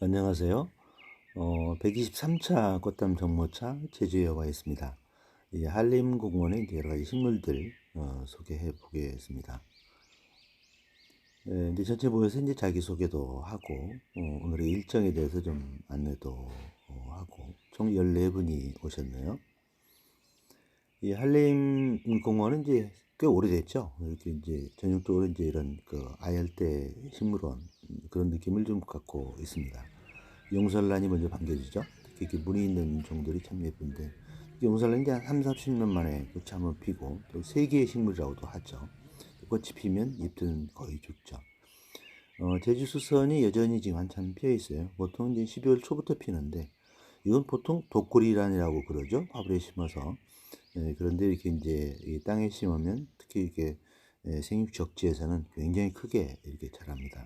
안녕하세요. 어, 123차 꽃담 정모차 제주에 와 있습니다. 이 한림공원의 여러 가지 식물들 어, 소개해 보겠습니다. 예, 이제 전체 모여서 이제 자기 소개도 하고 어, 오늘의 일정에 대해서 좀 안내도 어, 하고 총 14분이 오셨네요. 이 한림 공원은 이제 꽤 오래됐죠. 이렇게 이제 전형적으로 이제 이런 그 아열대 식물원 그런 느낌을 좀 갖고 있습니다. 용설란이 먼저 반겨지죠. 특히 이렇게 무늬 있는 종들이 참 예쁜데 용설란이 이제 한 3, 40년 만에 꽃이 한번 피고 또 세계의 식물이라고도 하죠. 꽃이 피면 잎들은 거의 죽죠. 어, 제주 수선이 여전히 지금 한참 피어 있어요. 보통 이제 12월 초부터 피는데 이건 보통 독고리란이라고 그러죠. 화분에 심어서 예, 그런데 이렇게 이제 이 땅에 심으면 특히 이렇게 예, 생육 적지에서는 굉장히 크게 이렇게 자랍니다.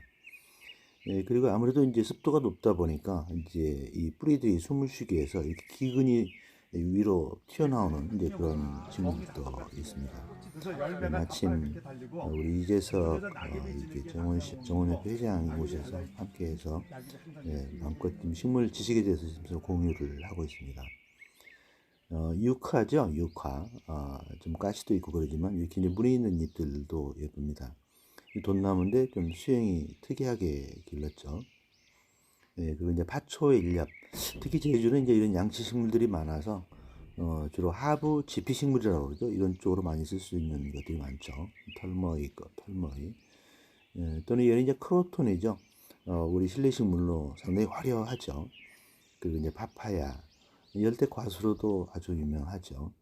예, 그리고 아무래도 이제 습도가 높다 보니까 이제 이 뿌리들이 숨을 쉬게 해서 이렇게 기근이 위로 튀어나오는 이제 그런 식물도 있습니다. 예, 마침 어, 우리 이재석 어, 이렇게 정원 정원협 회장이 오셔서 함께해서 예, 마음껏 좀 식물 지식에 대해서 공유를 하고 있습니다. 어, 육화죠, 육화. 어, 좀 가시도 있고 그러지만 이렇게 물이 있는 잎들도 예쁩니다. 이 돈나무인데 좀 수행이 특이하게 길렀죠. 예, 그리고 이제 파초의 일렵. 특히 제주는 이제 이런 양치 식물들이 많아서 어, 주로 하부 지피 식물이라고 그러죠. 이런 쪽으로 많이 쓸 수 있는 것들이 많죠. 털머이, 거, 털머이. 예, 또는 얘는 이제 크로톤이죠. 어, 우리 실내 식물로 상당히 화려하죠. 그리고 이제 파파야, 열대 과수로도 아주 유명하죠.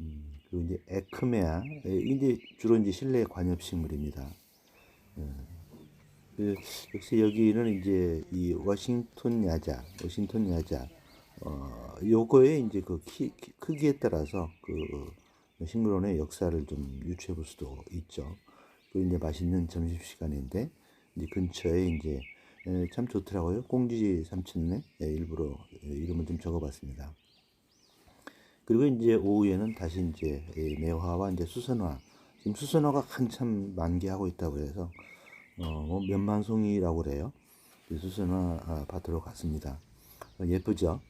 음, 그리고 이제 에크메아, 이제 주로 이제 실내 관엽식물입니다. 음, 그 역시 여기는 이제 이 워싱턴 야자, 워싱턴 야자, 어, 요거의 이제 그 키, 키, 크기에 따라서 그 식물원의 역사를 좀 유추해 볼 수도 있죠. 그 이제 맛있는 점심 시간인데 이제 근처에 이제 예, 참 좋더라고요. 꽁지 삼촌네 예, 일부러 예, 이름을 좀 적어봤습니다. 그리고 이제 오후에는 다시 이제 매화와 이제 수선화 지금 수선화가 한참 만개하고 있다고 해서 어, 면만송이라고 그래요. 수선화 아, 밭으로 갔습니다. 어, 예쁘죠?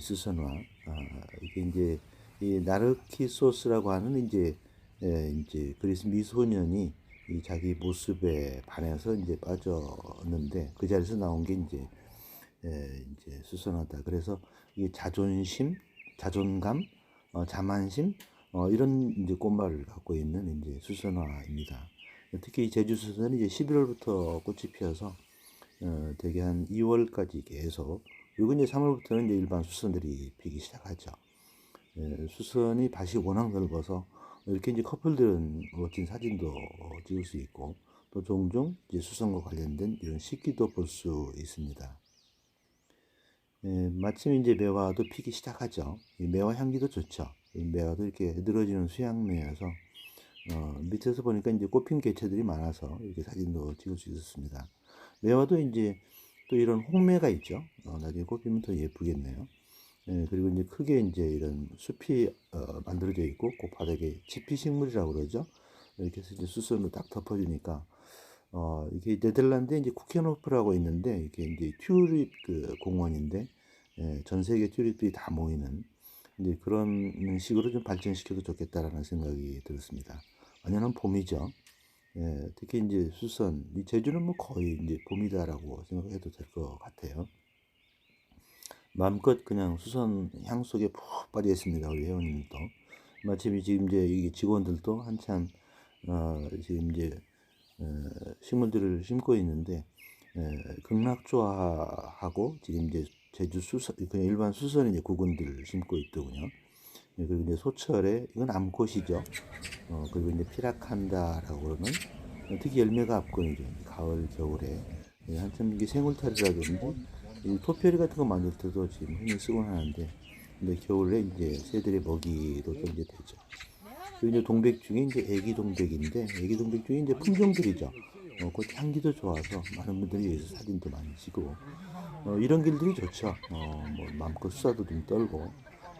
수선화 아, 이게 이제 이 나르키 소스라고 하는 이제 예, 이제 그리스 미소년이 이 자기 모습에 반해서 이제 빠졌는데 그 자리에서 나온 게 이제 에, 이제 수선하다. 그래서 이게 자존심, 자존감, 어, 자만심 어, 이런 이제 꽃말을 갖고 있는 이제 수선화입니다. 특히 제주 수선은 이제 11월부터 꽃이 피어서 어, 대개 한 2월까지 계속 그리고 이제 3월부터는 이제 일반 수선들이 피기 시작하죠. 에, 수선이 밭이 워낙 넓어서 이렇게 이제 커플들은 멋진 사진도 찍을 수 있고 또 종종 이제 수성과 관련된 이런 식기도 볼 수 있습니다. 예, 마침 이제 매화도 피기 시작하죠. 매화 향기도 좋죠. 매화도 이렇게 늘어지는 수양매여서 어, 밑에서 보니까 이제 꽃핀 개체들이 많아서 이렇게 사진도 찍을 수 있었습니다. 매화도 이제 또 이런 홍매가 있죠. 어, 나중에 꽃피면 더 예쁘겠네요. 예, 그리고 이제 크게 이제 이런 숲이 어, 만들어져 있고 그 바닥에 지피 식물이라고 그러죠. 이렇게 해서 이제 수선으로 딱 덮어주니까 어, 이게 네덜란드에 이제 쿠케노프라고 있는데 이게 이제 튤립 그 공원인데 예, 전 세계 튤립들이 다 모이는 이제 그런 식으로 좀 발전시켜도 좋겠다라는 생각이 들었습니다. 완연한 봄이죠. 예, 특히 이제 수선, 이 제주는 뭐 거의 이제 봄이다라고 생각해도 될 것 같아요. 마음껏 그냥 수선 향 속에 푹 빠져 있습니다. 우리 회원님도. 마침 지금 이제 이 직원들도 한참 어, 지금 이제 어, 식물들을 심고 있는데 에, 극락조화하고 지금 이제 제주 수선 그냥 일반 수선 이제 구근들을 심고 있더군요. 예, 그리고 이제 소철에 이건 암꽃이죠. 어, 그리고 이제 피라칸다라고 그러는 특히 열매가 앞권이죠. 가을 겨울에 예, 한참 이게 생울타리라든지 이 토피아리 같은 거 만들 때도 지금 흔히 쓰곤 하는데 근데 겨울에 이제 새들의 먹이로 좀 이제 되죠. 그리고 이제 동백 중에 이제 애기 동백인데 애기 동백 중에 이제 품종들이죠. 어, 그 향기도 좋아서 많은 분들이 여기서 사진도 많이 찍고 어, 이런 길들이 좋죠. 어, 뭐 마음껏 수다도 좀 떨고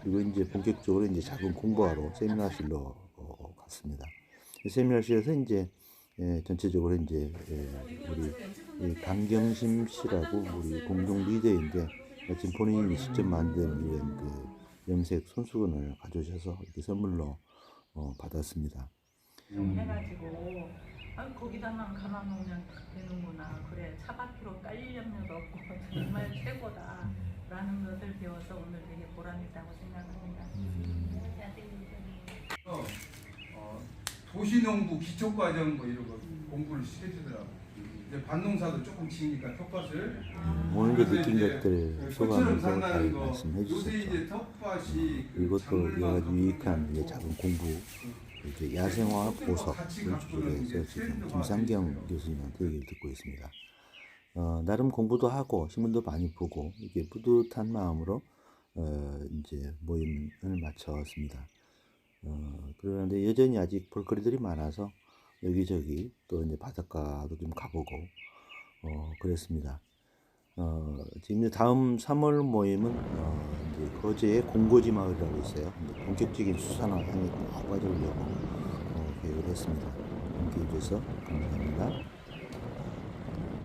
그리고 이제 본격적으로 이제 작은 공부하러 세미나실로 어, 갔습니다. 세미나실에서 이제 예, 전체적으로 이제 예, 우리 이 강경심 씨라고 우리 공동 리더인데 지금 본인이 직접 만든 이런 그 염색 손수건을 가져오셔서 이렇게 선물로 어, 받았습니다. 해가지고 아, 거기다만 가만 놓으면 딱 되는구나 그래 차바퀴로 깔릴 염려도 없고 정말 최고다 라는 것을 배워서 오늘 되게 보람있다고 생각합니다. 어, 어, 도시농부 기초과정 뭐 이런 거 공부를 시켜주더라고. 이제 반농사도 조금 지으니까 텃밭을. 오늘도 그래서 느낀 이제 것들 소감을 잘 산다는 거. 말씀해 요새 주셨죠. 이제 텃밭이 그 이것도 여러 가지 유익한 이제 작은 공부 이렇게 야생화 보석을 주제해서 지금 김상경 교수님한테 얘기를 듣고 있습니다. 어, 나름 공부도 하고 신문도 많이 보고 이게 뿌듯한 마음으로 어, 이제 모임을 마쳤습니다. 어, 그런데 여전히 아직 볼거리들이 많아서 여기저기 또 이제 바닷가도 좀 가보고 어, 그랬습니다. 어, 지금 다음 3월 모임은 어, 이제 거제의 공고지 마을이라고 있어요. 본격적인 수산화 향에 딱 빠져보려고 어, 계획을 했습니다. 함께 해주셔서 감사합니다.